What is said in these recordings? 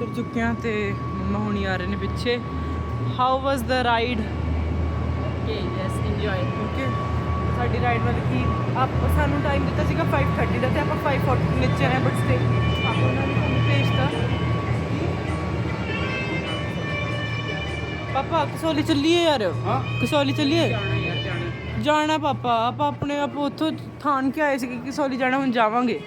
ਉਤਰ ਚੁੱਕੇ ਹਾਂ ਤੇ ਮੰਮਾ ਹੁਣੀ ਆ ਰਹੇ ਨੇ ਪਿੱਛੇ। How was the ride Okay, yes, enjoy. Okay ਸਾਡੀ ਰਾਈਡ ਵਾਲੀ ਕੀ? ਆਪ ਸਾਨੂੰ ਟਾਈਮ ਦਿੱਤਾ ਸੀਗਾ 5:30 ਦਾ ਤੇ ਆਪਾਂ 5:40 ਨੀਚੇ ਆਏ ਬਟ ਸਟੇ ਉਹਨਾਂ ਨੇ ਸਾਨੂੰ ਭੇਜਤਾ ਪਾਪਾ ਕਸੌਲੀ ਚੱਲੀਏ ਯਾਰ? ਹਾਂ। ਕਸੌਲੀ ਚੱਲੀਏ? ਜਾਣਾ ਯਾਰ ਜਾਣਾ। ਜਾਣਾ ਪਾਪਾ ਆਪਾਂ ਆਪਣੇ ਆਪ ਉੱਥੋਂ ਥਾਣ ਕੇ ਆਏ ਸੀ ਕਿ ਕਸੌਲੀ ਜਾਣਾ ਹੁਣ ਜਾਵਾਂਗੇ।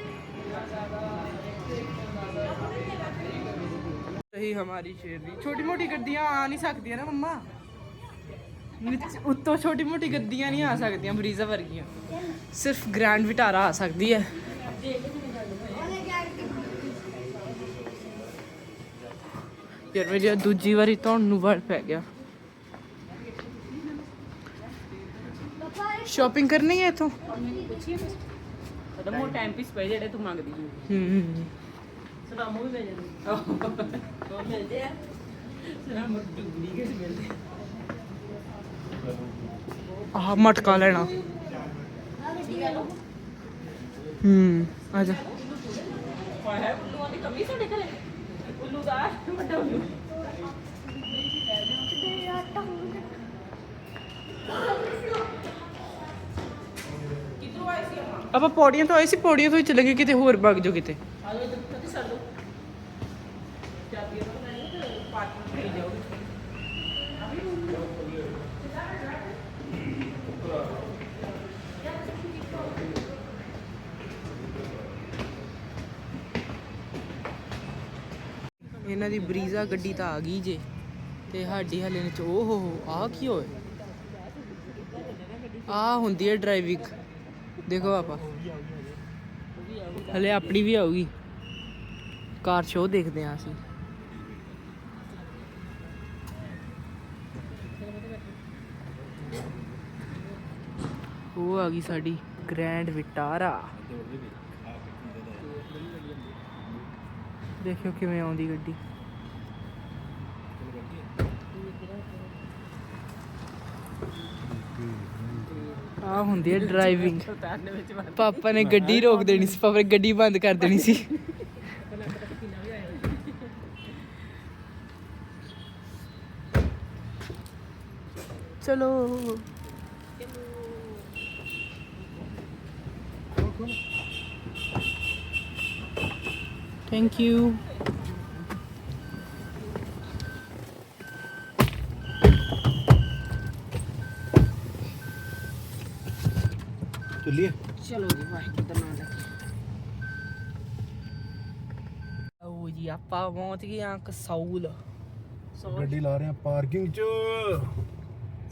ਹਮਾਰੀ ਸ਼ੇਰਨੀ ਛੋਟੀ ਮੋਟੀ ਗੱਡੀਆਂ ਆ ਨਹੀਂ ਸਕਦੀਆਂ ਨਾ ਮੰਮਾ ਨੀਚ- ਉੱਤੋਂ ਛੋਟੀ ਮੋਟੀ ਗੱਡੀਆਂ ਨਹੀਂ ਆ ਸਕਦੀਆਂ ਬਰੀਜ਼ਾ ਵਰਗੀਆਂ ਸਿਰਫ ਗ੍ਰੈਂਡ ਵਿਟਾਰਾ ਆ ਸਕਦੀ ਹੈ ਯਾਰ ਮੇਰੀ ਦੂਜੀ ਵਾਰੀ ਧੌਣ ਨੂੰ ਵੜ ਪੈ ਗਿਆ ਸ਼ਾਪਿੰਗ ਕਰਨੀ ਹੈ ਇਥੋਂ ਸਾਡਾ ਮੋ ਟਾਈਮ ਪੀਸ ਪਏ ਜਿਹੜੇ ਤੂੰ ਮੰਗਦੀ ਹੈ ਹੂੰ ਸਦਾਮੋ ਵੀ ਮਿਲ ਜਾਂਦੇ ਉਹ ਮਿਲਦੇ ਆ। ਮਿਲਦੇ। ਆਹ ਮਟਕਾ ਲੈਣਾ। ਹੂੰ ਆ ਜਾ। ਹੈ ਉੱਲੂਆਂ ਦੀ ਕਮੀ ਸਾਡੇ ਘਰੇ? ਉੱਲੂ ਦਾ ਵੱਡਾ ਉੱਲੂ। ਕਿੱਧਰੋਂ ਆਏ ਸੀ ਆਪਾਂ? ਪੌੜੀਆਂ ਤੋਂ ਆਏ ਸੀ ਪੌੜੀਆਂ ਤੋਂ ਹੀ ਚਲੇ ਗਏ ਕਿਤੇ ਹੋਰ ਵਗ ਜਾਓ ਕਿਤੇ। ਆ ਜਾਓ ਇੱਧਰ ਸਰ ਦੋ ਤੇ ਪਾਰਕਿੰਗ ਇਹਨਾਂ ਦੀ ਬਰੀਜ਼ਾ ਗੱਡੀ ਤਾਂ ਆ ਗਈ ਜੇ ਤੇ ਸਾਡੀ ਹਲੇ ਨੇ ਚ ਓ ਹੋ ਹੋ ਆ ਕੀ ਹੋਏ ਆ ਹੁੰਦੀ ਹੈ ਡਰਾਈਵਿੰਗ ਦੇਖੋ ਆਪਾਂ। ਹਲੇ ਆਪਣੀ ਵੀ ਆਊਗੀ। ਕਾਰ ਸ਼ੋਅ ਦੇਖਦੇ ਆ ਅਸੀਂ। ਉਹ ਆ ਗਈ ਸਾਡੀ ਗ੍ਰੈਂਡ ਵਿਟਾਰਾ ਦੇਖਿਓ ਕਿਵੇਂ ਆਉਂਦੀ ਗੱਡੀ। ਆ ਹੁੰਦੀ ਹੈ ਡਰਾਈਵਿੰਗ ਪਾਪਾ ਨੇ ਗੱਡੀ ਰੋਕ ਦੇਣੀ ਸੀ, ਪਾਪਾ ਨੇ ਗੱਡੀ ਬੰਦ ਕਰ ਦੇਣੀ ਸੀ। ਚਲੋ। ਥੈਂਕ ਯੂ ਚੱਲੀਏ ਚਲੋ ਜੀ ਵਾਹਿਗੁਰੂ ਦਾ ਨਾਮ ਲੈ ਕੇ ਆਓ ਜੀ ਆਪਾਂ ਪਹੁੰਚ ਗਏ ਆ ਕਸੌਲ ਸੌ ਗੱਡੀ ਲਾ ਰਹੇ ਆ ਪਾਰਕਿੰਗ 'ਚ।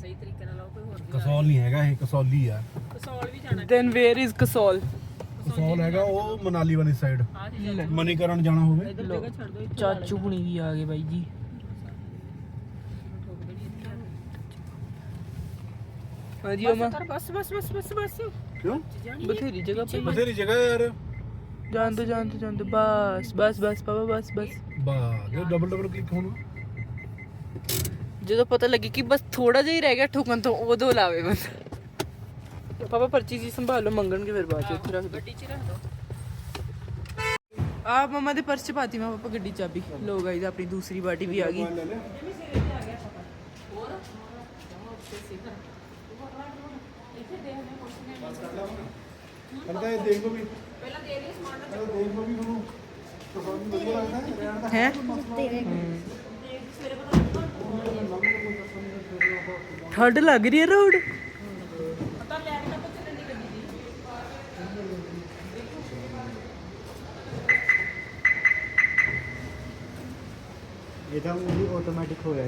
ਸਹੀ ਤਰੀਕੇ ਨਾਲ ਲਾਓ ਕੋਈ ਹੋਰ ਵੀ ਕਸੌਲ ਨਹੀਂ ਹੈਗਾ ਇਹ ਕਸੌਲੀ ਆ। ਕਸੌਲ ਵੀ ਜਾਣਾ। Then where is Kasol? Kasol ਹੈਗਾ ਉਹ ਮਨਾਲੀ ਵਾਲੀ ਸਾਈਡ ਆ ਜੀ ਮਨੀਕਰਨ ਜਾਣਾ ਹੋਵੇ। ਇੱਧਰ ਜਗ੍ਹਾ ਛੱਡ ਦਿਓ ਇੱਥੇ ਚਾਚੂ ਹੁਣੀ ਵੀ ਆ ਗਏ ਬਾਈ ਜੀ। ਹਾਂਜੀ ਅਮਾ। ਕਰ ਬਸ ਬਸ ਬਸ ਬਸ ਬਸ। ਕਿਉਂ? ਬਥੇਰੀ ਜਗ੍ਹਾ ਪਈ। ਬਥੇਰੀ ਜਗ੍ਹਾ ਯਾਰ। ਜਾਣ ਦੋ ਜਾਣ ਦੋ ਜਾਣ ਦੋ ਬਸ ਬਸ ਬਸ ਪਾਪਾ ਬਸ ਬਸ। ਬਾ ਜੇ ਡਬਲ ਡਬਲ ਕਲਿੱਕ ਹੋਣਾ। ਜਦੋਂ ਪਤਾ ਲੱਗੇ ਕਿ ਬਸ ਥੋੜਾ ਜਿਹਾ ਹੀ ਰਹਿ ਗਿਆ ਠੋਕਣ ਤੋਂ ਉਦੋਂ ਲਾਵੇ ਬੰਦਾ। ਪਾਪਾ ਪਰਚੀ ਜੀ ਸੰਭਾਲ ਲਓ ਮੰਗਣਗੇ ਫਿਰ ਬਾਅਦ ਚ ਉੱਥੇ ਰੱਖ ਦੋ ਗੱਡੀ 'ਚ ਹੀ ਰੱਖ ਦਿਓ। ਆ ਮਮਾ ਦੇ ਪਰਸ ਚ ਪਾਤੀ ਮੈਂ ਪਾਪਾ ਗੱਡੀ ਚਾਬੀ ਲੋ ਗਾਈਜ਼ ਆਪਣੀ ਦੂਸਰੀ ਬਾਟੀ ਵੀ ਆ ਗਈ। ਕਹਿੰਦਾ ਇਹ ਦੇਖ ਲਓ ਵੀ ਪਹਿਲਾਂ ਦੇਖ ਲਈ ਸਮਾਨ ਦੇਖ ਲਓ ਵੀ ਤੁਹਾਨੂੰ ਕਸੌਲੀ ਵਧੀਆ ਲੱਗਦਾ ਹੈ? ਰਹਿਣ ਦਾ ਹੈ। ਠੰਡ ਲੱਗ ਰਹੀ ਹੈ ਰੋਡ? ਇਹ ਤਾਂ ਉਹਦੀ ਆਟੋਮੈਟਿਕ ਹੋ ਗਿਆ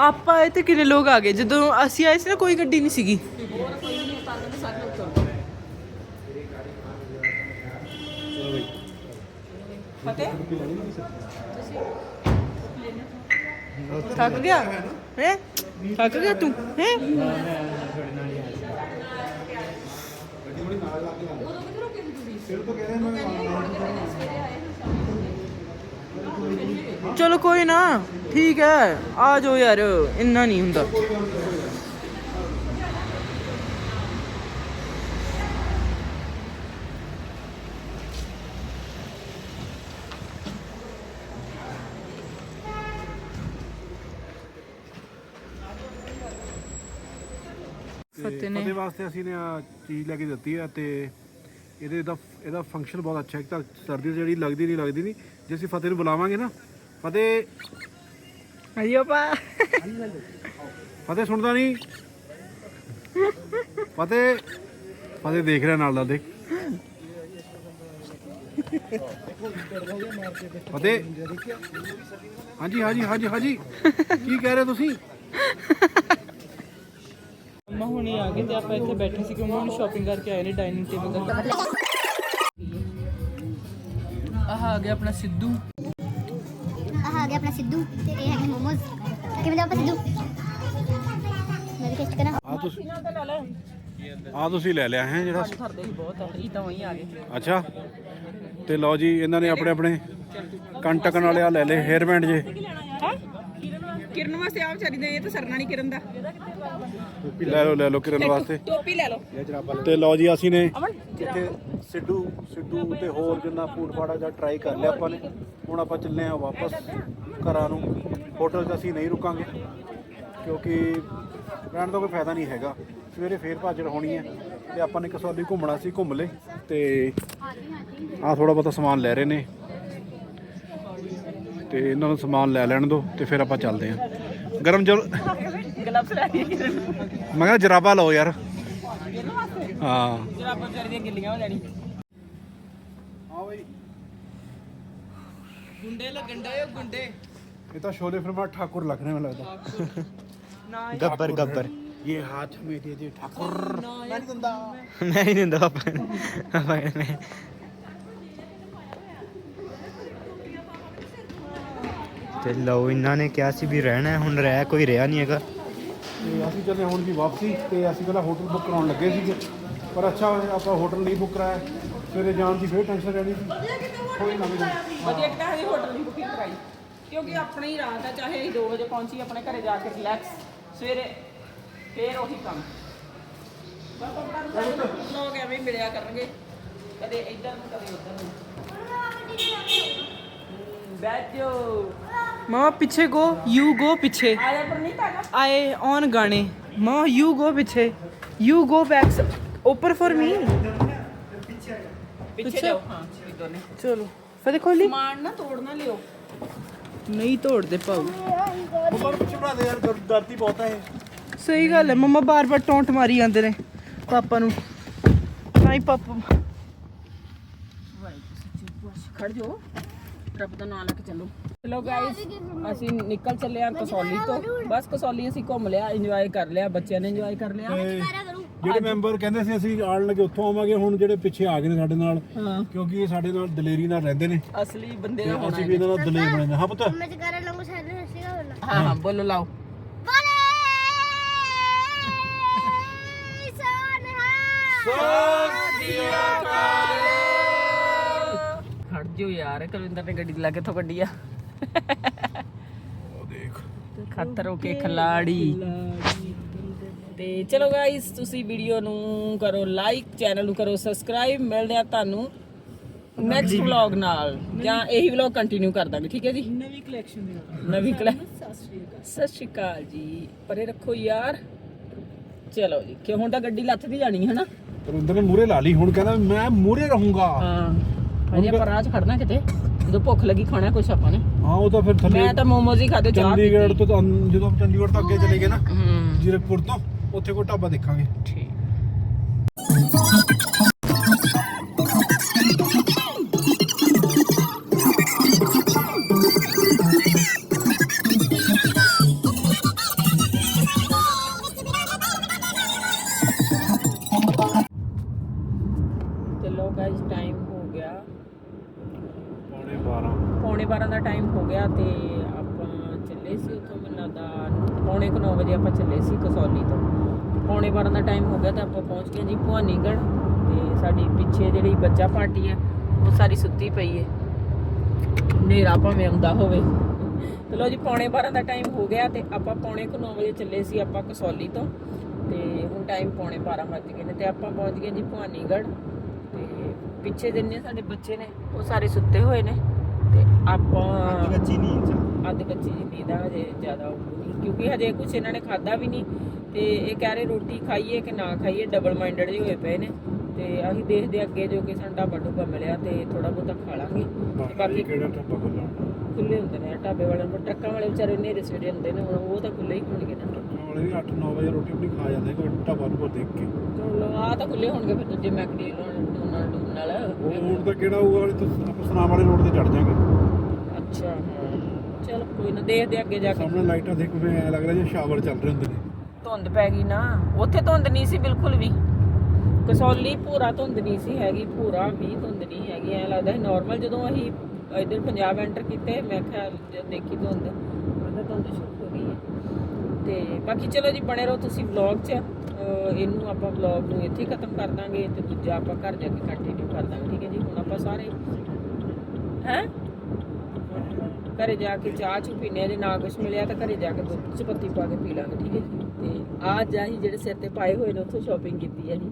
ਆਪਾਂ ਇੱਥੇ ਕਿੰਨੇ ਲੋਕ ਆ ਗਏ? ਜਦੋਂ ਅਸੀਂ ਆਏ ਸੀ ਨਾ ਕੋਈ ਗੱਡੀ ਨਹੀਂ ਸੀਗੀ। ਹੋਰ ਕੋਈ ਨਹੀਂ ਉਤਾਰ ਦਿੰਦੇ ਸਾਰੇ ਲੋਕ ਤੁਰ ਪਏ ਫਤਿਹ? ਥੱਕ ਗਿਆ? ਹੈ? ਥੱਕ ਗਿਆ ਤੂੰ, ਹੈ? ਚਲੋ ਕੋਈ ਨਾ, ਠੀਕ ਹੈ, ਆ ਜਾਓ ਯਾਰ, ਇੰਨਾ ਨਹੀਂ ਹੁੰਦਾ। ਨੇ। ਫਤਿਹ ਵਾਸਤੇ ਅਸੀਂ ਨੇ ਆਹ ਚੀਜ਼ ਲੈ ਕੇ ਦਿੱਤੀ ਹੈ ਤੇ ਇਹਦੇ ਦਾ ਇਹਦਾ ਫੰਕਸ਼ਨ ਬਹੁਤ ਅੱਛਾ ਹੈ। ਤਾਂ ਸਰਦੀ ਜਿਹੜੀ ਲੱਗਦੀ ਨਹੀਂ ਲੱਗਦੀ ਨਹੀਂ। ਜੇ ਅਸੀਂ ਫਤਿਹ ਨੂੰ ਬੁਲਾਵਾਂਗੇ ਨਾ ਫਤਿਹ ਆਈਓ ਪਾ। ਫਤਿਹ ਸੁਣਦਾ ਨਹੀਂ। ਫਤਿਹ ਫਤਿਹ ਦੇਖ ਰਿਹਾ ਨਾਲ ਦਾ ਦੇਖ। ਫਤਿਹ। ਹਾਂਜੀ ਹਾਂਜੀ ਹਾਂਜੀ ਹਾਂਜੀ। ਕੀ ਕਹਿ ਰਹੇ ਤੁਸੀਂ? ਮੰਮਾ ਹੁਣੀ ਆ ਗਏ ਤੇ ਆਪਾਂ ਇੱਥੇ ਬੈਠੇ ਸੀ ਕਿ ਮੰਮਾ ਹੁਣ ਸ਼ਾਪਿੰਗ ਕਰਕੇ ਆਏ ਨੇ ਡਾਈਨਿੰਗ ਟੇਬਲ ਦਾ ਆਹ ਆ ਗਿਆ ਆਪਣਾ ਸਿੱਧੂ। ਆਹ ਆ ਗਿਆ ਆਪਣਾ ਸਿੱਧੂ ਤੇ ਇਹ ਹੈਗੇ ਮੋਮੋਜ਼। ਕਿਵੇਂ ਦਾ ਆਪਾਂ ਸਿੱਧੂ? ਮੈਂ ਵੀ ਟੈਸਟ ਕਰਾਂ। ਆ ਤੁਸੀਂ ਆ ਤੁਸੀਂ ਲੈ ਲਿਆ ਹੈ ਜਿਹੜਾ ਕਰਦੇ ਹੀ ਬਹੁਤ ਆ ਇਹ ਤਾਂ ਵਹੀਂ ਆ ਗਏ। ਅੱਛਾ। ਤੇ ਲਓ ਜੀ ਇਹਨਾਂ ਨੇ ਆਪਣੇ ਆਪਣੇ ਕੰਨ ਟਕਣ ਵਾਲੇ ਆ ਲੈ ਲਏ ਹੇਅਰ ਬੈਂਡ ਜੇ। ਕਿਰਨ ਵਾਸਤੇ ਆ ਵਿਚਾਰੀ ਦੇ ਇਹ ਤਾਂ ਸਰਨਾ ਨਹੀਂ ਕਿਰਨ ਦਾ। ਲੈ ਲਓ ਲੈ ਲਓ ਕਿਰਨ ਵਾਸਤੇ। ਟੋਪੀ ਲੈ ਲਓ। ਤੇ ਲਓ ਜੀ ਅਸੀਂ ਨੇ ਇੱਥੇ ਸਿੱਧੂ ਸਿੱਧੂ ਤੇ ਹੋਰ ਜਿੰਨਾ ਫੂਡ ਫਾੜਾ ਜਾਂ ਟਰਾਈ ਕਰ ਲਿਆ ਆਪਾਂ ਨੇ ਹੁਣ ਆਪਾਂ ਚੱਲੇ ਆ ਵਾਪਸ ਘਰਾਂ ਨੂੰ। ਹੋਟਲ 'ਚ ਅਸੀਂ ਨਹੀਂ ਰੁਕਾਂਗੇ ਕਿਉਂਕਿ ਰਹਿਣ ਦਾ ਕੋਈ ਫਾਇਦਾ ਨਹੀਂ ਹੈਗਾ। ਸਵੇਰੇ ਫੇਰ ਭਾਜੜ ਹੋਣੀ ਹੈ ਤੇ ਆਪਾਂ ਨੇ ਕਸੌਲੀ ਘੁੰਮਣਾ ਸੀ ਘੁੰਮ ਲੇ ਤੇ ਆ ਥੋੜਾ ਬਹੁਤਾ ਸਮਾਨ ਲੈ ਰਹੇ ਨੇ। ਤੇ ਇਹਨਾਂ ਨੂੰ ਸਮਾਨ ਲੈ ਲੈਣ ਦੋ ਤੇ ਫਿਰ ਆਪਾਂ ਚੱਲਦੇ ਆਂ ਗਰਮ ਜਲ ਗਲਵਸ ਲੈ ਲਈ ਮੈਂ ਕਿਹਾ ਜਰਾਬਾ ਲਓ ਯਾਰ। ਹਾਂ। ਜਰਾਬਾਂ ਵਿਚਾਰੀ ਦੀਆਂ ਗਿੱਲੀਆਂ ਹੋ ਜਾਣੀ ਹਾਂ ਬਈ। ਗੁੰਡੇ ਲੱਗਣ ਡਏ ਉਹ ਗੁੰਡੇ। ਇਹ ਤਾਂ ਸ਼ੋਲੇ ਫਿਲਮਾਂ ਠਾਕੁਰ ਲੱਗ ਰਹੇ ਮੈਨੂੰ ਲੱਗਦਾ। ਨਾ ਗੱਬਰ ਗੱਬਰ। ਇਹ ਹੱਥ ਮੇ ਦੇ ਦੇ ਠਾਕੁਰ ਮੈਂ ਨਹੀਂ ਦਿੰਦਾ। ਮੈਂ ਹੀ ਦਿੰਦਾ ਆਪਾਂ। ਆਪਾਂ ਤੇ ਲਓ ਇਹਨਾਂ ਨੇ ਕਿਹਾ ਸੀ ਵੀ ਰਹਿਣਾ ਹੁਣ ਰਹਿ ਕੋਈ ਰਿਹਾ ਨਹੀਂ ਹੈਗਾ। ਤੇ ਅਸੀਂ ਚੱਲੇ ਹੁਣ ਦੀ ਵਾਪਸੀ ਤੇ ਅਸੀਂ ਪਹਿਲਾਂ ਹੋਟਲ ਬੁੱਕ ਕਰਾਉਣ ਲੱਗੇ ਸੀਗੇ। ਪਰ ਅੱਛਾ ਹੋਇਆ ਆਪਾਂ ਹੋਟਲ ਨਹੀਂ ਬੁੱਕ ਕਰਾਇਆ। ਸਵੇਰੇ ਜਾਣ ਦੀ ਫੇਰ ਟੈਨਸ਼ਨ ਰਹਿਣੀ ਸੀ ਕੋਈ ਨਾ ਵੀ ਵਧੀਆ ਕਿਤਾ ਹਜੇ ਹੋਟਲ ਦੀ ਬੁਕਿੰਗ ਕਰਾਈ। ਕਿਉਂਕਿ ਆਪਣੀ ਰਾਤ ਆ ਚਾਹੇ ਅਸੀਂ 2 ਵਜੇ ਪਹੁੰਚੀ ਆਪਣੇ ਘਰੇ ਜਾ ਕੇ ਰਿਲੈਕਸ ਸਵੇਰੇ ਫੇਰ ਉਹੀ ਕੰਮ। ਬਸ ਆਪਾਂ ਨੂੰ ਲੋਕ ਐਵੇਂ ਹੀ ਮਿਲਿਆ ਕਰਨਗੇ। ਕਦੇ ਇੱਧਰ ਨੂੰ ਕਦੇ ਉੱਧਰ ਨੂੰ। ਬੈਠੋ ਮਾਂ ਪਿੱਛੇ ਗੋ ਯੂ ਗੋ ਪਿੱਛੇ। ਆ ਜਾ ਪਰ ਨਹੀਂ ਤਾਗਾ ਆਏ ਔਨ ਗਾਣੇ। ਮਾਂ ਯੂ ਗੋ ਪਿੱਛੇ। ਯੂ ਗੋ ਬੈਕ ਓਪਰ ਫॉर ਮੀ ਪਿੱਛੇ ਜਾਓ ਹਾਂ ਜੀ ਦੋਨੇ। ਚਲੋ। ਫਤਿਹ ਖੋਲੀ ਸਮਾਨ ਨਾ ਤੋੜਨਾ ਲਿਓ। ਨਹੀਂ ਤੋੜਦੇ ਪਾਉ ਉੱਪਰ ਪਿੱਛੇ ਬਣਾ ਦੇ ਯਾਰ ਦਰਦੀ ਬਹੁਤ ਹੈ ਸਹੀ ਗੱਲ ਹੈ ਮੰਮਾ ਬਾਰ-ਬਾਰ ਟੌਂਟ ਮਾਰੀ ਜਾਂਦੇ ਨੇ ਪਾਪਾ ਨੂੰ। ਤਾਂ ਹੀ ਪਾਪਾ ਖੜ ਜਾਓ। ਰੱਬ ਦਾ ਨਾਮ ਲੈ ਕੇ ਚੱਲੋ। ਚਲੋ ਗਾਇਸ ਅਸੀਂ ਨਿਕਲ ਚੱਲੇ ਆ ਕਸੌਲੀ ਤੋਂ। ਬਸ ਕਸੌਲੀ ਅਸੀਂ ਘੁੰਮ ਲਿਆ ਇੰਜੋਏ ਕਰ ਲਿਆ ਬੱਚਿਆਂ ਨੇ ਇੰਜੋਏ ਕਰ ਲਿਆ। ਜਿਹੜੇ ਮੈਂਬਰ ਕਹਿੰਦੇ ਸੀ ਅਸੀਂ ਆਉਣ ਲੱਗੇ ਉੱਥੋਂ ਆਵਾਂਗੇ ਹੁਣ ਜਿਹੜੇ ਪਿੱਛੇ ਆ ਗਏ ਨੇ ਸਾਡੇ ਨਾਲ ਕਿਉਂਕਿ ਇਹ ਸਾਡੇ ਨਾਲ ਦਲੇਰੀ ਨਾਲ ਰਹਿੰਦੇ ਨੇ। ਅਸਲੀ ਬੰਦੇ ਦਾ ਹੋਣਾ ਅਸੀਂ ਵੀ ਇਹਨਾਂ ਨਾਲ ਦਲੇਰ ਬਣੇ ਨੇ। ਹਾਂ ਪੁੱਤ। ਮੈਂ ਕਰ ਲਾਂਗਾ ਸਾਰੇ ਹੱਸੀ ਗਾ ਬੋਲਣਾ ਹਾਂ ਹਾਂ ਬੋਲੋ ਲਾਓ। ਬੋਲੇ! ਖੜ ਜਿਓ ਯਾਰ ਕੁਲਵਿੰਦਰ ਨੇ ਗੱਡੀ ਲਾ ਕੇ ਇੱਥੋਂ ਕੱਢੀ ਆ। ਉਹ ਦੇਖ। ਖਤਰੋ ਕੇ ਖਿਲਾੜੀ। ਤੇ ਚਲੋ ਗਾਇਸ ਤੁਸੀਂ ਵੀਡੀਓ ਨੂੰ ਕਰੋ ਲਾਈਕ ਚੈਨਲ ਨੂੰ ਕਰੋ ਸਬਸਕ੍ਰਾਈਬ ਮਿਲਦੇ ਆ ਤੁਹਾਨੂੰ ਨੈਕਸਟ ਵਲੌਗ ਨਾਲ। ਜਾਂ ਇਹੀ ਵਲੌਗ ਕੰਟੀਨਿਊ ਕਰ ਦਾਂਗੇ ਠੀਕ ਹੈ ਜੀ? ਨਵੀਂ ਕਲੈਕਸ਼ਨ ਦੇ ਨਵੀਂ ਕਲਾ ਸਤਿ ਸ਼੍ਰੀ ਅਕਾਲ। ਜੀ। ਪਰੇ ਰੱਖੋ ਯਾਰ। ਚਲੋ ਜੀ ਕਿ ਹੁਣ ਤਾਂ ਗੱਡੀ ਲੱਥਦੀ ਜਾਣੀ ਹੈ ਨਾ। ਰਵਿੰਦਰ ਨੇ ਮੂਰੇ ਲਾ ਲਈ ਹੁਣ ਕਹਿੰਦਾ ਮੈਂ ਮੂਰੇ ਰਹੂੰਗਾ। ਹਾਂ। ਹਜੇ ਆਪਾਂ ਰਾਹ 'ਚ ਖੜਨਾ ਕਿਤੇ ਜਦੋਂ ਭੁੱਖ ਲੱਗੀ ਖਾਣਾ ਕੁਛ ਆਪਾਂ ਨੇ। ਹਾਂ ਉਹ ਤਾਂ ਫਿਰ ਥੱਲੇ ਮੈਂ ਤਾਂ ਮੋਮੋਜ਼ ਹੀ ਖਾਦੇ ਚਾਹ ਚੰਡੀਗੜ੍ਹ ਤੋਂ ਤਾਂ ਅੰ- ਜਦੋਂ ਚੰਡੀਗੜ੍ਹ ਤੋਂ ਅੱਗੇ ਚਲੇ ਗਏ ਨਾ ਜੀਰਕਪੁਰ ਤੋਂ ਉੱਥੇ ਕੋਈ ਢਾਬਾ ਦੇਖਾਂਗੇ। ਠੀਕ। ਦਾ ਟਾਈਮ ਹੋ ਗਿਆ ਤਾਂ ਆਪਾਂ ਪਹੁੰਚ ਗਏ ਜੀ ਭਵਾਨੀਗੜ੍ਹ ਤੇ ਸਾਡੀ ਪਿੱਛੇ ਜਿਹੜੀ ਬੱਚਾ ਪਾਰਟੀ ਹੈ, ਉਹ ਸਾਰੀ ਸੁੱਤੀ ਪਈ ਹੈ। ਹਨੇਰਾ ਭਾਵੇਂ ਆਉਂਦਾ ਹੋਵੇ। ਚਲੋ ਜੀ, ਪੌਣੇ 12 ਦਾ ਟਾਈਮ ਹੋ ਗਿਆ ਤੇ ਆਪਾਂ ਪੌਣੇ ਕੁ 9 ਵਜੇ ਚੱਲੇ ਸੀ ਆਪਾਂ ਕਸੌਲੀ ਤੋਂ। ਤੇ ਹੁਣ ਟਾਈਮ ਪੌਣੇ 12 ਵੱਜ ਗਏ ਨੇ ਤੇ ਆਪਾਂ ਪਹੁੰਚ ਗਏ ਜੀ ਭਵਾਨੀਗੜ੍ਹ। ਤੇ ਪਿੱਛੇ ਜਿੰਨੇ ਸਾਡੇ ਬੱਚੇ ਨੇ, ਉਹ ਸਾਰੇ ਸੁੱਤੇ ਹੋਏ ਨੇ। ਤੇ ਆਪਾਂ ਕੱਚੀ ਨੀਂਦ ਚ ਅੱਧ ਕੱਚੀ ਜੀ ਨੀਂਦ ਆ ਹਜੇ ਜ਼ਿਆਦਾ ਉਹ ਨਹੀਂ ਕਿਉਂਕਿ ਹਜੇ ਕੁਝ ਇਹਨਾਂ ਨੇ ਖਾਦਾ ਵੀ ਨਹੀਂ। ਤੇ ਇਹ ਕਹਿ ਰਹੇ ਰੋਟੀ ਖਾਈਏ ਕਿ ਨਾ ਖਾਈਏ ਡਬਲ ਮਾਈਂਡਡ ਜਿਹੇ ਹੋਏ ਪਏ ਨੇ। ਤੇ ਅਸੀਂ ਦੇਖਦੇ ਅੱਗੇ ਜੋ ਕਿ ਸਾਨੂੰ ਢਾਬਾ ਢੁੱਬਾ ਮਿਲਿਆ ਤੇ ਥੋੜਾ ਬਹੁਤਾ ਖਾ ਲਾਂਗੇ। ਤੇ ਬਾਕੀ ਕਿਹੜਾ ਟੱਪਾ ਖੁੱਲਾ ਖੁੱਲੇ ਹੁੰਦੇ ਨੇ ਢਾਬੇ ਵਾਲਿਆਂ ਨੂੰ ਟਰੱਕਾਂ ਵਾਲੇ ਵਿਚਾਰੇ ਨੇਰੇ ਸਵੇਰੇ ਹੁੰਦੇ ਨੇ ਹੁਣ ਉਹ ਤਾਂ ਖੁੱਲੇ ਹੀ ਹੋਣਗੇ ਨਾ। ਵਾਲੇ ਵੀ 8-9 ਵਜੇ ਰੋਟੀ ਆਪਣੀ ਖਾ ਜਾਂਦੇ ਕੋਈ ਢਾਬਾ ਨੂੰ ਦੇਖ ਕੇ। ਚਲੋ ਆ ਤਾਂ ਖੁੱਲੇ ਹੋਣਗੇ ਫਿਰ ਦੂਜੇ ਮੈਕਡੀ ਡੋਨਲ ਡੋਨਲ ਉਹ ਰੋਡ ਤਾਂ ਕਿਹੜਾ ਹੋਊਗਾ ਵਾਲੇ ਤੋਂ ਆਪਾਂ ਸੁਨਾਮ ਵਾਲੇ ਰੋਡ ਤੇ ਚੜ ਜਾਾਂਗੇ। ਅੱਛਾ ਹਾਂ। ਚਲ ਕੋਈ ਨਾ ਦੇਖਦੇ ਅੱਗੇ ਜਾ ਕੇ। ਸਾਹਮਣੇ ਲਾਈਟਾਂ ਦੇਖ ਕੇ ਐ ਲੱਗ ਰਿਹਾ ਜਿਵੇਂ ਸ਼ਾਵਰ ਚੱਲ ਰਹੇ ਹੁੰਦੇ ਨੇ। ਧੁੰਦ ਪੈ ਗਈ ਨਾ। ਉੱਥੇ ਧੁੰਦ ਨਹੀਂ ਸੀ ਬਿਲਕੁਲ ਵੀ। ਕਸੌਲੀ ਪੂਰਾ ਧੁੰਦ ਨਹੀਂ ਸੀ ਹੈਗੀ ਪੂਰਾ ਵੀ ਧੁੰਦ ਨਹੀਂ ਹੈਗੀ। ਐ ਲੱਗਦਾ ਸੀ ਨਾਰਮਲ ਜਦੋਂ ਅਸੀਂ ਇਧਰ ਪੰਜਾਬ ਐਂਟਰ ਕੀਤੇ ਮੈਂ ਖਿਆਲ ਦੇਖੀ ਧੁੰਦ। ਮੈਂ ਧੁੰਦ ਸ਼ੁਰੂ ਹੋ ਗਈ ਹੈ। ਤੇ ਬਾਕੀ ਚਲੋ ਜੀ, ਬਣੇ ਰਹੋ ਤੁਸੀਂ ਵਲੌਗ 'ਚ। ਇਹਨੂੰ ਆਪਾਂ ਵਲੌਗ ਨੂੰ ਇੱਥੇ ਹੀ ਖਤਮ ਕਰ ਦਾਂਗੇ ਤੇ ਦੂਜਾ ਆਪਾਂ ਘਰ ਜਾ ਕੇ ਕੰਟੀਨਿਊ ਕਰ ਦਾਂਗੇ, ਠੀਕ ਹੈ ਜੀ? ਹੁਣ ਆਪਾਂ ਸਾਰੇ ਹੈ? ਘਰੇ ਜਾ ਕੇ ਚਾਹ ਚੂ ਪੀਨੇ ਆ, ਜੇ ਨਾ ਕੁਝ ਮਿਲਿਆ ਤਾਂ ਘਰੇ ਜਾ ਕੇ ਦੁੱਧ ਚ ਪੱਤੀ ਪਾ ਕੇ ਪੀ ਲਾਂਗੇ, ਠੀਕ ਹੈ ਜੀ? ਤੇ ਆ ਜਾਹੀ ਜਿਹੜੇ ਸਿਰ ਤੇ ਪਾਏ ਹੋਏ ਨੇ, ਉੱਥੋਂ ਸ਼ਾਪਿੰਗ ਕੀਤੀ ਹੈ ਜੀ।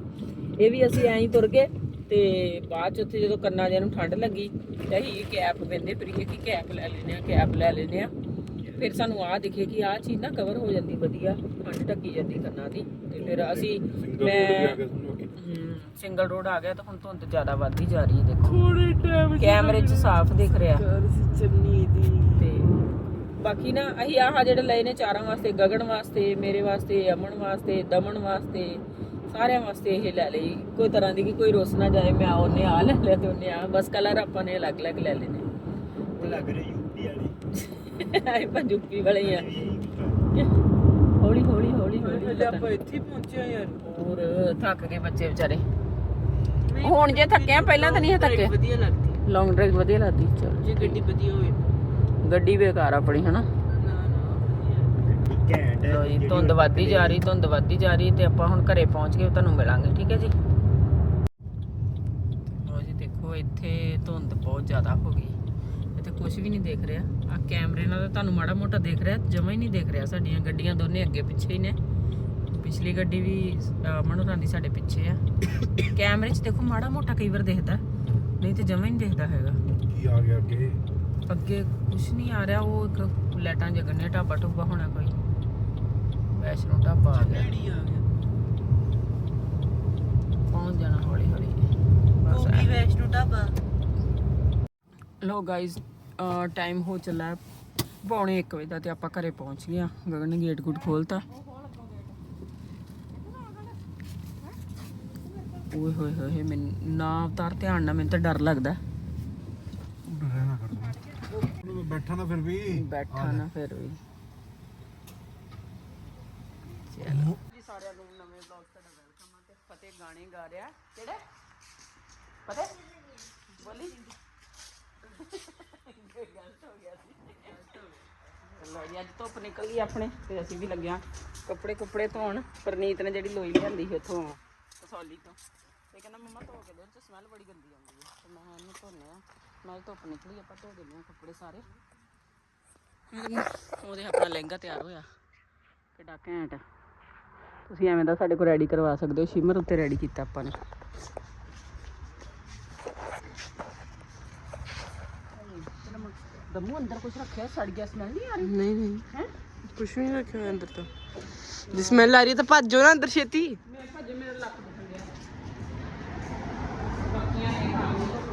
ਇਹ ਵੀ ਅਸੀਂ ਐਂ ਹੀ ਤੁਰ ਗਏ ਤੇ ਬਾਅਦ ਚ ਉੱਥੇ ਜਦੋਂ ਕੰਨਾਂ ਜਿਹਾ ਨੂੰ ਠੰਡ ਲੱਗੀ, ਤੇ ਅਸੀਂ ਕੈਪ ਪੈਂਦੇ ਪ੍ਰੀਏ ਕਿ ਕੈਪ ਲੈ ਲੈਨੇ ਆ ਕੈਪ ਲੈ ਲੈਨੇ ਆ। ਫਿਰ ਸਾਨੂੰ ਆ ਦਿਖੇ ਕਿ ਆ ਚੀਜ਼ ਨਾ ਕਵਰ ਹੋ ਜਾਂਦੀ ਵਧੀਆ ਠੰਡ ਢੱਕੀ ਜਾਂਦੀ ਕੰਨਾਂ ਦੀ। ਤੇ ਫਿਰ ਅਸੀਂ ਮੈਂ ਸਿੰਗਲ ਰੋਡ ਆ ਗਿਆ ਤਾਂ ਹੁਣ ਧੁੰਦ ਜ਼ਿਆਦਾ ਵੱਧਦੀ ਜਾ ਰਹੀ ਹੈ ਦੇਖੋ। ਥੋੜੇ ਟਾਈਮ ਕੈਮਰੇ 'ਚ ਸਾਫ਼ ਦਿਖ ਰਿਹਾ। ਚੰਨੀ ਦੀ। ਤੇ ਬਾਕੀ ਨਾ ਅਸੀਂ ਆਹ ਜਿਹੜੇ ਲਏ ਨੇ ਚਾਰਾਂ ਵਾਸਤੇ ਗਗਨ ਵਾਸਤੇ ਮੇਰੇ ਵਾਸਤੇ ਅਮਨ ਵਾਸਤੇ ਦਮਨ ਵਾਸਤੇ ਸਾਰਿਆਂ ਵਾਸਤੇ ਇਹ ਲੈ ਲਈ। ਕੋਈ ਤਰ੍ਹਾਂ ਦੀ ਕਿ ਕੋਈ ਰੁੱਸ ਨਾ ਜਾਏ ਮੈਂ ਉਹਨੇ ਆ ਲੈ ਲਿਆ ਤੇ ਉਹਨੇ ਆ ਬਸ ਕਲਰ ਆਪਾਂ ਨੇ ਅਲੱਗ-ਅਲੱਗ ਲੈ ਲੈਣੇ। ਉਹ ਲੱਗ ਰਹੀ ਯੂਪੀ ਵਾਲੀ ਆਏ ਪੰਜੂਪੀ ਵਾਲੇ ਹੀ ਆ ਹੌਲੀ ਹੌਲੀ ਹੌਲੀ ਹੌਲੀ ਹਲੇ ਆਪਾਂ ਇੱਥੇ ਹੀ ਪਹੁੰਚੇ ਆ ਯਾਰ। ਹੋਰ ਥੱਕ ਗਏ ਬੱਚੇ ਵਿਚਾਰੇ। ਹੁਣ ਜੇ ਥੱਕੇ ਆ ਪਹਿਲਾਂ ਤਾਂ ਨਹੀਂ ਥੱਕੇ। ਵਧੀਆ ਲੱਗਦੀ। ਲੌਂਗ ਡਰਾਈਵ ਵਧੀਆ ਲੱਗਦੀ ਚਲ ਜੇ ਗੱਡੀ ਵਧੀਆ ਹੋਵੇ। ਗੱਡੀ ਬੇਕਾਰ ਆਪਣੀ ਹਨਾ? ਨਾ ਨਾ ਘੈਂਟ ਲੋ ਜੀ ਧੁੰਦ ਵੱਧਦੀ ਜਾ ਰਹੀ ਧੁੰਦ ਵੱਧਦੀ ਜਾ ਰਹੀ ਤੇ ਆਪਾਂ ਹੁਣ ਘਰੇ ਪਹੁੰਚ ਕੇ ਤੁਹਾਨੂੰ ਮਿਲਾਂਗੇ ਠੀਕ ਹੈ ਜੀ? ਲੋ ਜੀ ਦੇਖੋ ਇੱਥੇ ਧੁੰਦ ਬਹੁਤ ਜ਼ਿਆਦਾ ਕੁਝ ਵੀ ਨਹੀਂ ਦਿਖ ਰਿਹਾ। ਆ ਕੈਮਰੇ ਨਾਲ ਤਾਂ ਤੁਹਾਨੂੰ ਮਾੜਾ ਮੋਟਾ ਦਿਖ ਰਿਹਾ ਜਮਾ ਹੀ ਨਹੀਂ ਦਿਖ ਰਿਹਾ। ਸਾਡੀਆਂ ਗੱਡੀਆਂ ਦੋਨੇ ਅੱਗੇ ਪਿੱਛੇ ਹੀ ਨੇ। ਪਿਛਲੀ ਗੱਡੀ ਵੀ ਮਨੋਰਾਂ ਦੀ ਸਾਡੇ ਪਿੱਛੇ ਆ। ਕੈਮਰੇ 'ਚ ਦੇਖੋ ਮਾੜਾ ਮੋਟਾ ਕਈ ਵਾਰ ਦਿਖਦਾ। ਨਹੀਂ ਤੇ ਜਮਾ ਹੀ ਨਹੀਂ ਦਿਖਦਾ ਹੈਗਾ। ਕੀ ਆ ਗਿਆ ਅੱਗੇ? ਅੱਗੇ ਕੁਛ ਨਹੀਂ ਆ ਰਿਹਾ ਉਹ ਇੱਕ ਲਾਈਟਾਂ ਜਗਣੇ ਢਾਬਾ ਟੁੱਬਾ ਹੋਣਾ ਕੋਈ। ਵੈਸ਼ਨੋ ਢਾਬਾ ਆ ਗਿਆ। ਡੈਡੀ ਆ ਗਿਆ। ਪਹੁੰਚ ਜਾਣਾ ਹੌਲੀ ਹੌਲੀ ਬਸ ਗੋਪੀ ਵੈਸ਼ਨੂ ਢਾਬਾ। ਲੋ ਗਾਇਸ ਟਾਈਮ ਹੋ ਚੱਲਾ ਪੌਣੇ 1 ਵਜੇ ਦਾ ਤੇ ਆਪਾਂ ਘਰੇ ਪਹੁੰਚ ਗਏ ਆ ਗਗਨ ਨੇ ਗੇਟ ਗੁੱਟ ਖੋਲਤਾ। ਓਏ ਹੋਏ ਹੋਏ ਮੈਨੂੰ ਨਾ ਉਤਾਰ ਧਿਆਨ ਨਾਲ ਮੈਨੂੰ ਤਾਂ ਡਰ ਲੱਗਦਾ। ਰਹਿਣਾ ਕਰ ਬੈਠਾ ਨਾ ਫਿਰ ਵੀ। ਬੈਠਾ ਨਾ ਫਿਰ ਵੀ। ਚਲੋ। ਜੀ ਸਾਰਿਆਂ ਨੂੰ ਨਵੇਂ ਵਲੌਗ ਤੁਹਾਡਾ ਵੈਲਕਮ ਆ ਤੇ ਫਤਿਹ ਗਾਣੇ ਗਾ ਰਿਹਾ। ਕਿਹੜੇ? ਫਤਿਹ? ਬੋਲੀ। ਗਲਤ ਜੀ, ਅੱਜ ਧੁੱਪ ਨਿਕਲ ਆਪਣੇ ਤੇ ਅਸੀਂ ਵੀ ਲੱਗਿਆ ਕੱਪੜੇ ਕੁੱਪੜੇ ਧੋਣ। ਪਰਨੀਤ ਨੇ ਜਿਹੜੀ ਲੋਈ ਲਿਆਂਦੀ ਸੀ ਉੱਥੋਂ ਕਸੌਲੀ ਤੋਂ। ਤੇ ਕਹਿੰਦਾ, ਮੰਮਾ, ਧੋ ਕੇ ਦੇ ਚ ਸਮੈਲ ਬੜੀ ਗੰਦੀ ਆਉਂਦੀ ਹੈ। ਤੇ ਮੈਂ ਇਹਨੂੰ ਧੋਨੇ ਆ। ਨਾਲ ਧੁੱਪ ਨਿਕਲੀ, ਆਪਾਂ ਧੋ ਦਿੰਦੇ ਆ ਕੱਪੜੇ ਸਾਰੇ। ਉਹਦੇ ਆਪਣਾ ਲਹਿੰਗਾ ਤਿਆਰ ਹੋਇਆ। ਕਿੱਡਾ ਘੈਂਟ। ਤੁਸੀਂ ਐਵੇਂ ਦਾ ਸਾਡੇ ਕੋਲ ਰੈਡੀ ਕਰਵਾ ਸਕਦੇ ਹੋ। ਸ਼ਿਮਰ ਉੱਤੇ ਰੈਡੀ ਕੀਤਾ ਆਪਾਂ ਨੇ। ਦਮੂ ਅੰਦਰ ਕੁਝ ਰੱਖਿਆ ਸੜ ਗਿਆ ਸਮੈਲ ਨਹੀਂ ਆ ਰਹੀ ਨਹੀਂ ਨਹੀਂ ਹੈ ਕੁਛ ਵੀ ਨਹੀਂ ਰੱਖਿਆ ਹੋਇਆ ਅੰਦਰ ਤਾਂ ਜੇ ਸਮੈਲ ਆ ਰਹੀ ਹੈ ਤਾਂ ਭੱਜੋ ਨਾ ਅੰਦਰ ਛੇਤੀ ਮੇਰੇ ਭੱਜੇ ਮੇਰੇ ਲੱਕ ਦੁਖਣ ਗਿਆ ਬਾਕੀਆਂ ਇਹ ਕੰਮ ਤੋਂ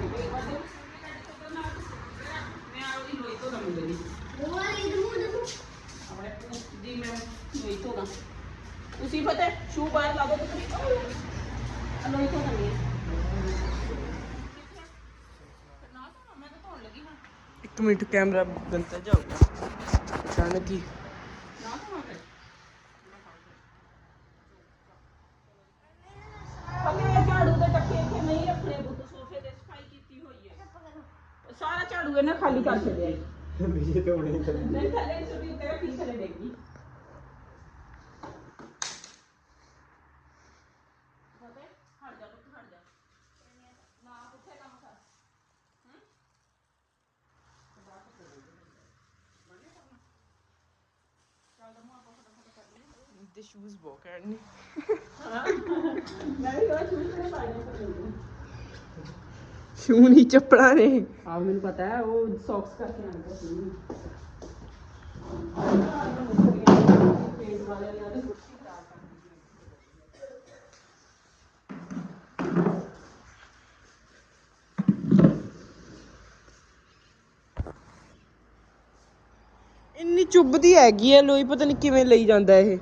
ਸੋਫੇ ਦੇ ਸਫ਼ਾਈ ਕੀਤੀ ਹੋਈ ਹੈ। ਸਾਰਾ ਝਾੜੂ ਇਹਨੇ ਖਾਲੀ ਕਰ ਛੱਡਿਆ ਇਹ ਤਾਂ ਹੁਣੇ ਨਹੀਂ। ਥੱਲੇ ਉੱਤੇ ਰੱਖੀ ਥੱਲੇ ਡੇਗੀ ਹਟ ਜਾ ਪੁੱਤ ਹਟ ਜਾ ਨਾ ਪੁੱਠੇ ਕੰਮ ਕਰ ਹੂੰ ਦੇ ਸ਼ੂਜ਼ ਬਹੁਤ ਘੈਂਟ ਨੇ ਮੈਂ ਵੀ ਉਹ ਸ਼ੂਜ਼ ਕਿਹੜੇ ਪਾਏ ਸ਼ੂ ਨਹੀਂ ਚੱਪਲਾਂ ਨੇ ਆ ਮੈਨੂੰ ਪਤਾ ਹੈ ਉਹ ਸੌਕਸ ਕਰਕੇ ਆਉਂਦਾ ਸੀ ਵਾਲੇ ਕੁਰਸੀ ਇੰਨੀ ਚੁੱਭਦੀ ਹੈਗੀ ਐ ਲੋਈ ਪਤਾ ਨਹੀਂ ਕਿਵੇਂ ਲਈ ਜਾਂਦਾ ਇਹ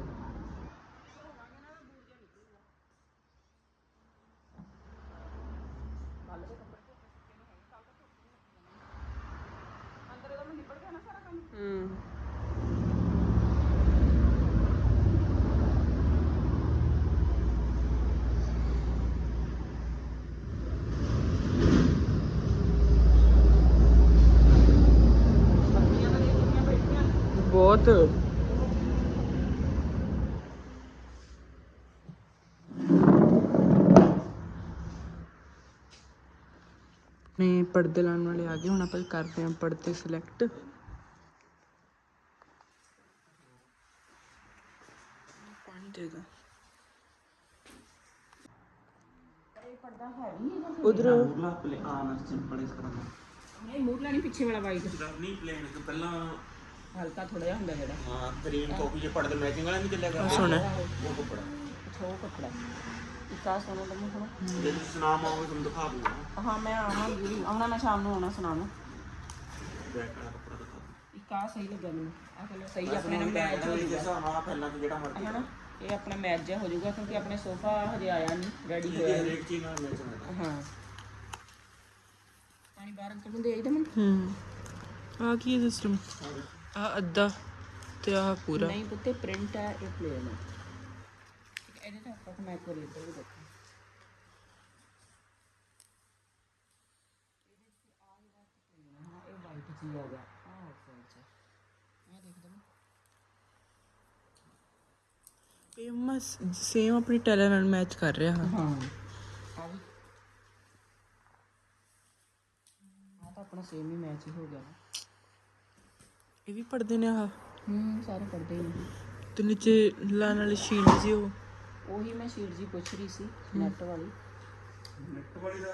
ਹੂੰ ਬਹੁਤ ਨੇ ਪਰਦੇ ਲਾਉਣ ਵਾਲੇ ਆ ਗਏ ਹੁਣ ਆਪਾਂ ਕਰਦੇ ਹਾਂ ਪਰਦੇ ਸਿਲੈਕਟ ਪਾਣੀ ਦੇ ਦੋ। ਉਧਰ ਨਹੀਂ ਮੂਡ ਲੈਣੀ ਪਿੱਛੇ ਵਾਲਾ ਵਾਈਟ ਨਹੀਂ ਪਲੇਨ ਪਹਿਲਾਂ ਹਲਕਾ ਥੋੜਾ ਜਿਹਾ ਹੁੰਦਾ ਜਿਹੜਾ। ਹਾਂ ਗ੍ਰੀਨ ਕਾਪੀ ਜੇ ਪੜਦੇ ਮੈਚਿੰਗ ਵਾਲਾ ਨਹੀਂ ਚੱਲਿਆ ਕਰਦਾ? ਸੋਹਣਾ ਉਹ ਕੱਪੜਾ। ਉਹ ਕੱਪੜਾ। ਆ ਸੋਨਾ ਦਾ ਥੋੜਾ ਜੇ ਤੁਸੀਂ ਨਾਮ ਆਓਗੇ ਤੁਹਾਨੂੰ ਦਿਖਾ ਦੂੰਗਾ। ਹਾਂ ਮੈਂ ਆਵਾਂਗੀ। ਆਉਣਾ ਮੈਂ ਸ਼ਾਮ ਨੂੰ ਆਉਣਾ ਸੁਣਾਵਾਂ ਬੈਕ ਵਾਲਾ ਕੱਪੜਾ ਦਿਖਾ ਇੱਕ ਆ ਸਹੀ ਲੱਗਾ ਮੈਨੂੰ। ਆ ਕਲਰ ਸਹੀ ਆਪਣੇ ਨਾਲ ਮੈਚ ਹੋ ਜਾਊਗਾ ਹਿਸਾਬ ਨਾਲ ਪਹਿਲਾਂ ਤੋਂ ਜਿਹੜਾ ਮਰਜ਼ੀ ਹਨਾ? ਇਹ ਆਪਣਾ ਮੈਚ ਜਿਹਾ ਹੋ ਜਾਊਗਾ ਕਿਉਂਕਿ ਆਪਣੇ ਸੋਫਾ ਹਜੇ ਆਇਆ ਨਹੀਂ ਰੈਡੀ ਹੋਇਆ ਇਹ ਨਹੀਂ। ਹਰੇਕ ਚੀਜ਼ ਨਾਲ ਮੈਚ ਹੁੰਦਾ। ਹਾਂ। ਪਾਣੀ ਬਾਹਰ ਨੂੰ ਦੇ ਆਈਦਾ ਮੈਨੂੰ। ਹੂੰ। ਆ ਕੀ ਸਿਸਟਮ ਆ ਅੱਧਾ ਤੇ ਆ ਪੂਰਾ। ਨਹੀਂ ਪੁੱਤੇ ਪ੍ਰਿੰਟ ਹੈ ਇਹ ਪਲੇਨ ਹੈ। ਇਹਦੇ ਤੇ ਆਪਾਂ ਮੈਂ ਕੋਲ ਇੱਧਰ ਵੀ ਦੇਖਾਂ। ਇਹ ਵਾਈਟ ਚੀਜ਼ ਆ ਗਿਆ। ਆਹ ਫਰੈਂਚ ਹੈ ਇਹ ਦੇਖ ਦਮ ਇਹ ਮੈਂ ਸੇਮ ਆਪਣੀ ਟੈਲਰ ਨਾਲ ਮੈਚ ਕਰ ਰਿਹਾ ਹਾਂ। ਹਾਂ ਆ ਤਾਂ ਆਪਣਾ ਸੇਮ ਹੀ ਮੈਚ ਹੀ ਹੋ ਗਿਆ। ਨਾ ਇਹ ਵੀ ਪੜਦੇ ਨੇ ਆ ਹੂੰ ਸਾਰੇ ਪੜਦੇ ਨੇ। ਤੇ ਨੀਚੇ ਲਾਣ ਵਾਲੀ ਸ਼ੀਟ ਜੀ ਉਹ। ਉਹੀ ਮੈਂ ਸ਼ੀਟ ਜੀ ਪੁੱਛ ਰਹੀ ਸੀ ਨੈਟ ਵਾਲੀ। ਨੈਟ ਵਾਲੀ ਦਾ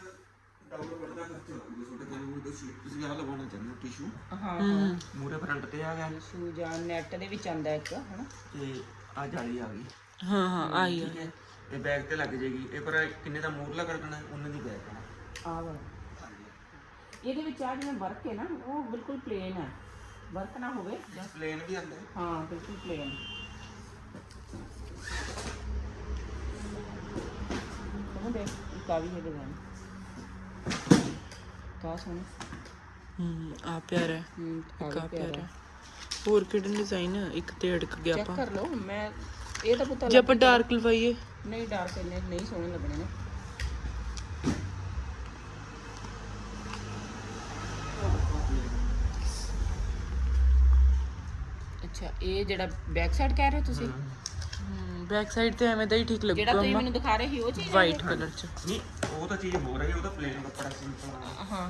ਡਬਲ ਵੱਡਾ ਖਰਚ ਲੱਗੂਗਾ ਤੁਹਾਡੇ ਕੋਲ ਉਹ ਸ਼ੀਟ ਤੁਸੀਂ ਆਹ ਲਵਾਉਣਾ ਚਾਹੁੰਦੇ ਹੋ ਟਿਸ਼ੂ ਹਾਂ। ਹਾਂ। ਮੂਰੇ ਫਰੰਟ ਤੇ ਆ ਗਿਆ। ਸ਼ੂ ਜਾਂ ਨੈਟ ਦੇ ਵਿੱਚ ਆਂਦਾ ਇੱਕ ਹਨਾ? ਤੇ ਆ ਜਾਲੀ ਆ ਗਈ। ਹਾਂ ਹਾਂ ਆਈ ਆ। ਠੀਕ ਹੈ। ਇਹ ਬੈਗ ਤੇ ਲੱਗ ਜਾਏਗੀ ਇਹ ਪਰ ਕਿੰਨੇ ਦਾ ਮੂਰਲਾ ਕਰ ਦੇਣਾ ਉਹਨਾਂ ਦੀ ਬੈਗ ਹੈ ਆ ਵਾਲਾ। ਇਹਦੇ ਵਿੱਚ ਆ ਜਿਵੇਂ ਵਰਕ ਹੈ ਨਾ ਉਹ ਬਿਲਕੁਲ ਪਲੇਨ ਹੈ। ਵਰਕ ਨਾ ਹੋਵੇ ਪਲੇਨ ਵੀ ਆਉਂਦਾ। ਹੈ। ਹਾਂ ਬਿਲਕੁਲ ਪਲੇਨ ਦੇਖ ਇੱਕ ਆ ਵੀ ਹੈ ਡਿਜ਼ਾਈਨ ਕਾ ਸੋਹਣਾ। ਹੂੰ ਆ ਪਿਆਰਾ ਹੈ। ਹੂੰ ਇੱਕ ਆ ਪਿਆਰਾ ਹੈ। ਹੋਰ ਕਿਹੜੇ ਡਿਜ਼ਾਈਨ ਇੱਕ ਤੇ ਅੜਕ ਗਿਆ ਚੈੱਕ ਆਪਾਂ। ਕਰ ਲਓ ਮੈਂ ਇਹ ਤਾਂ ਪੁੱਤ ਜੇ ਆਪਾਂ ਡਾਰਕ ਲਵਾਈਏ। ਨਹੀਂ ਡਾਰਕ ਇੰਨੇ ਨਹੀਂ ਸੋਹਣੇ ਲੱਗਣੇ ਨੇ। ਅੱਛਾ ਇਹ ਜਿਹੜਾ ਬੈਕ ਸਾਈਡ ਕਹਿ ਰਹੇ ਹੋ ਤੁਸੀਂ? ਬੈਕ ਸਾਈਡ ਤੇ ਐਵੇਂ ਦਾ ਹੀ ਠੀਕ ਜਿਹੜਾ ਲੱਗੂਗਾ ਤੁਸੀਂ ਅੰਮਾ ਮੈਨੂੰ ਦਿਖਾ ਰਹੇ ਸੀ ਉਹ ਚੀਜ਼? ਵਾਈਟ ਕਲਰ ਚ। ਨਹੀਂ ਉਹ ਤਾਂ ਚੀਜ਼ ਹੋ ਰਹੀ ਹੈ ਉਹ ਤਾਂ ਪਲੇਨ ਕੱਪੜਾ ਸਿੰਪਲ ਹਾਂ।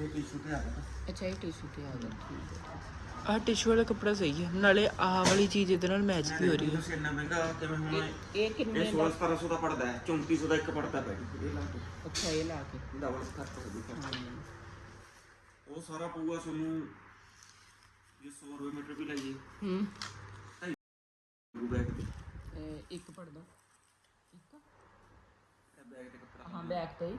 ਇਹ ਟਿਸ਼ੂ ਤੇ ਆ ਗਿਆ। ਅੱਛਾ ਇਹ ਟਿਸ਼ੂ ਤੇ ਆ ਗਿਆ ਠੀਕ ਹੈ। ਆਹ ਟਿਸ਼ੂ ਵਾਲਾ ਕੱਪੜਾ ਸਹੀ ਹੈ ਨਾਲੇ ਆਹ ਵਾਲੀ ਚੀਜ਼ ਇਹਦੇ ਨਾਲ ਮੈਚ ਵੀ ਹੋ ਰਹੀ ਹੈ। ਤੁਸੀਂ ਇੰਨਾ ਮਹਿੰਗਾ ਕਿਵੇਂ ਹੁਣ ਇਹ ਕਿੰਨੇ ਇਹ 16 1700 ਦਾ ਪੜਦਾ ਹੈ 3400 ਦਾ ਇੱਕ ਪੜਦਾ ਪੈ ਇਹ ਲਾ ਕੇ। ਅੱਛਾ ਇਹ ਲਾ ਕੇ। ਡਬਲ ਖਰਚ ਹੋ ਗਈ ਉਹ ਸਾਰਾ ਪਊਗਾ ਤੁਹਾਨੂੰ ਜੇ 100 ਰੁਪਏ ਮੀਟਰ ਵੀ ਲਾਈਏ। ਹੂੰ ਇੱਕ ਪੜਦਾ ਇੱਕ। ਇਹ ਬੈਗ ਤੇ ਕੱਪੜਾ। ਹਾਂ ਬੈਕ ਤੇ ਹੀ।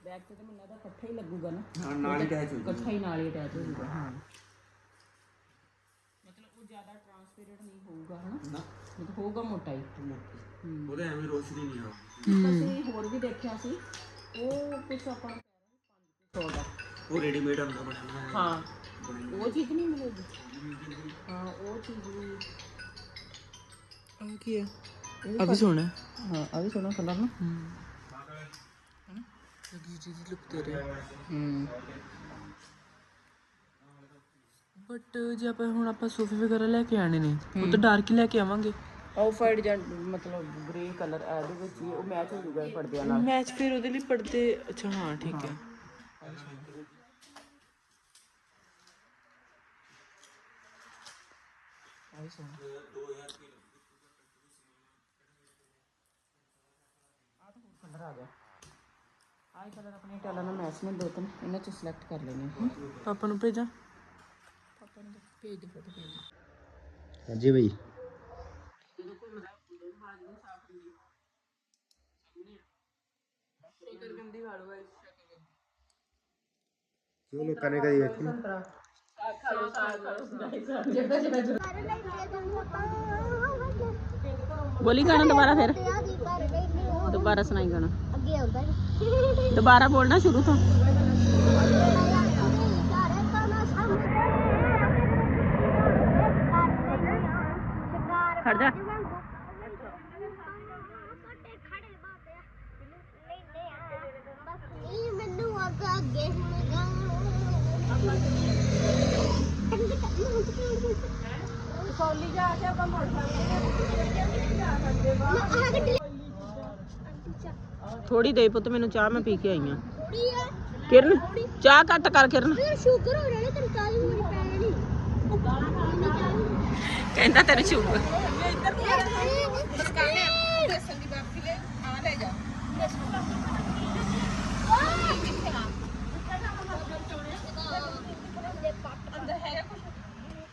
ਬੈਕ ਤੇ ਤਾਂ ਮੈਨੂੰ ਲੱਗਦਾ ਇਕੱਠਾ ਹੀ ਲੱਗੂਗਾ ਨਾ। ਹਾਂ ਨਾਲ ਹੀ ਅਟੈਚ ਹੋ ਇਕੱਠਾ ਹੀ ਨਾਲ ਹੀ ਅਟੈਚ ਹੋ ਜਾਊਗਾ। ਹਾਂ। ਮਤਲਬ ਉਹ ਜ਼ਿਆਦਾ ਟਰਾਂਸਪੇਰੈਂਟ ਨਹੀਂ ਹੋਊਗਾ ਹਨਾ? ਨਾ। ਮਤਲਬ ਹੋਊਗਾ ਮੋਟਾ ਹੀ। ਜਾਊਗਾ ਉਹਦੇ ਐਵੇਂ ਰੋਸ਼ਨੀ ਨਹੀਂ ਆਉਂਦੀ ਅਸੀਂ ਹੋਰ ਵੀ ਦੇਖਿਆ ਸੀ। ਉਹ ਕੁਝ ਆਪਾਂ ਨੂੰ ਕਹਿ ਰਹੇ 500 ਦਾ। ਉਹ ਰੈਡੀਮੇਡ ਆਉਂਦਾ ਬਣਿਆ ਹੋਇਆ। ਹਾਂ। ਉਹ ਚੀਜ਼ ਨਹੀਂ ਮਿਲੇਗੀ। ਹਾਂ ਉਹ ਚੀਜ਼ ਵੀ ਆ ਕੀ ਹੈ ਆ ਵੀ ਸੋਹਣਾ। ਹੈ ਹਾਂ ਆ ਵੀ ਸੋਹਣਾ ਕਲਰ ਨਾ। ਲੱਗੀ ਜੀ ਦੀ ਲੁੱਕ ਦੇ ਰਿਹਾ ਹੂੰ। ਬਟ ਜੇ ਆਪਾਂ ਹੁਣ ਆਪਾਂ ਸੋਫੇ ਵਗੈਰਾ ਲੈ ਕੇ ਆਣੇ ਨੇ ਉਹ ਤਾਂ ਡਾਰਕ ਹੀ ਲੈ ਕੇ ਆਵਾਂਗੇ। ਆਫ ਵਾਈਟ ਜਾਂ ਮਤਲਬ ਗ੍ਰੇ ਕਲਰ ਇਹਦੇ ਵਿੱਚ ਹੀ ਉਹ ਮੈਚ ਹੋ ਇਹ ਪਰਦਿਆਂ ਨਾਲ। ਮੈਚ ਫਿਰ ਉਹਦੇ ਲਈ ਪੜਦੇ ਅੱਛਾ ਹਾਂ ਠੀਕ ਹੈ। ਆਈ ਸੋਹਣਾ ਆ ਤਾਂ ਹੋਰ ਕਲਰ ਆ ਗਿਆ ਆਹ ਕਲਰ ਆਪਣੇ ਟੈਲਾਂ ਨਾਲ ਮੈਚ ਨੇ ਦੋ ਤਿੰਨ ਇਹਨਾਂ ਚੋਂ ਸਿਲੈਕਟ ਕਰ ਲੈਣੇ ਆ ਪਾਪਾ ਨੂੰ ਭੇਜਾਂ? ਪਾਪਾ ਨੂੰ ਭੇਜ ਦੇ ਫੋਟੋ ਭੇਜ ਦੇ ਹਾਂਜੀ ਬਈ। ਹੈ ਕਿਉਂ ਲੋਕਾਂ ਨੇ ਕਦੀ ਵੇਖੀ ਬੋਲੀ ਗਾਣਾ ਦੁਬਾਰਾ ਫਿਰ? ਦੁਬਾਰਾ ਸੁਣਾਈ ਗਾਣਾ। ਅੱਗੇ ਆਉਂਦਾ ਨੀ। ਦੁਬਾਰਾ ਬੋਲਣਾ ਸ਼ੁਰੂ ਤੋਂ। ਖੜ ਜਾ। ਮੈਨੂੰ ਅੱਗੇ ਅੱਗੇ ਹੁਣ ਗਾਉਂ ਸੌਲੀ ਜਾ ਕੇ ਆਪਾਂ ਮੁੜ ਥੋੜੀ ਦੇ ਪੁੱਤ ਮੈਨੂੰ ਚਾਹ ਮੈਂ ਪੀ ਕੇ ਆਈ ਆ ਥੋੜੀ ਆ। ਕਿਰਨ ਚਾਹ ਘੱਟ ਕਰ ਕਿਰਨ। ਯਾਰ ਸ਼ੂਗਰ ਹੋ ਰਿਹਾ ਤੇਰੀ ਕਾਲੀ ਮੇਰੀ ਪੈਣ ਨਹੀਂ। ਕਹਿੰਦਾ ਤੇਰੇ ਸ਼ੂਗਰ।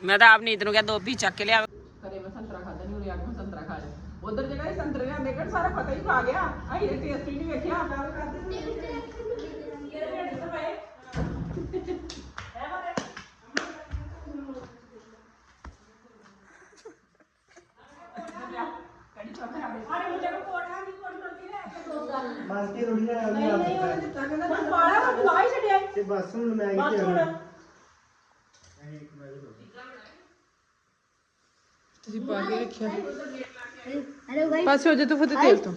ਮੈਂ ਤਾਂ ਆਪ ਨੀਤ ਨੂੰ ਕਿਹਾ ਦੋ ਪੀ ਚੱਕ ਕੇ ਲਿਆ। ਕਦੇ ਮੈਂ ਸੰਤਰਾ ਖਾਦਾ ਨਹੀਂ ਉਰੇ ਆ ਕੇ ਸੰਤਰਾ ਖਾ ਲਿਆ। ਉਧਰ ਜਿਹੜਾ ਇਹ ਸੰਤਰੇ ਲਿਆਂਦੇ ਕਿਹੜਾ ਸਾਰਾ ਪਤਾ ਹੀ ਖਾ ਗਿਆ। ਅਸੀਂ ਇਹ ਟੇਸਟ ਹੀ ਨਹੀਂ ਵੇਖਿਆ ਗੱਲ ਕਰਦੇ ਬਸ ਕੇ ਰੋੜੀ ਨਾ ਨਹੀਂ ਨਹੀਂ ਪਾਲਾ ਮੈਂ ਖਵਾ ਹੀ ਛੱਡਿਆ ਤੇ ਬਸ ਹੁਣ ਮੈਂ ਕੀ ਕਰਾਂ? ਤੁਸੀਂ ਪਾ ਕੇ ਰੱਖਿਆ। ਪਾਸੇ ਹੋ ਜਾ ਤੂੰ ਫਤੇ ਤੇਲ ਤੋਂ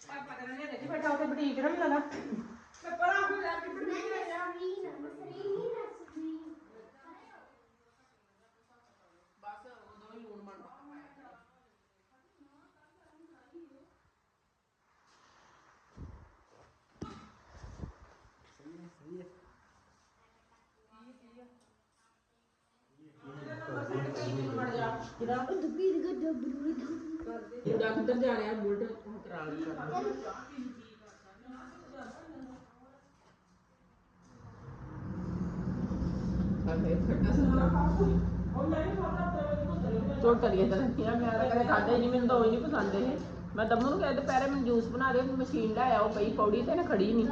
ਪਾਪਾ ਕਹਿੰਦੇ ਨੇ ਬੈਠਾ ਉੱਥੇ ਬੁਟੀਕ ਨਾ ਮਿਲਦਾ ਮੈਂ ਪਰਾਂ ਹੋ ਜਾ ਕੇ ਮੁੰਡਾ ਕਿੱਧਰ ਜਾ ਰਿਹਾ? ਬੁਲਟ ਕਰਾ ਲਿਆ ਤੋੜ ਕਰੀਏ ਤਾਂ ਕਿਹਾ ਮੈਂ ਤਾਂ ਕਦੇ ਖਾਦਾ ਹੀ ਨਹੀਂ ਮੈਨੂੰ ਤਾਂ ਉਹ ਹੀ ਨਹੀਂ ਪਸੰਦ ਇਹ। ਮੈਂ ਦਮੂ ਨੂੰ ਕਹਿੰਦਾ ਦੁਪਹਿਰੇ ਮੈਨੂੰ ਜੂਸ ਬਣਾ ਦੇ ਮਸ਼ੀਨ ਲੈ ਆਓ ਪਈ ਪੌੜੀ ਤੇ ਨਾ ਖੜੀ ਨਹੀਂ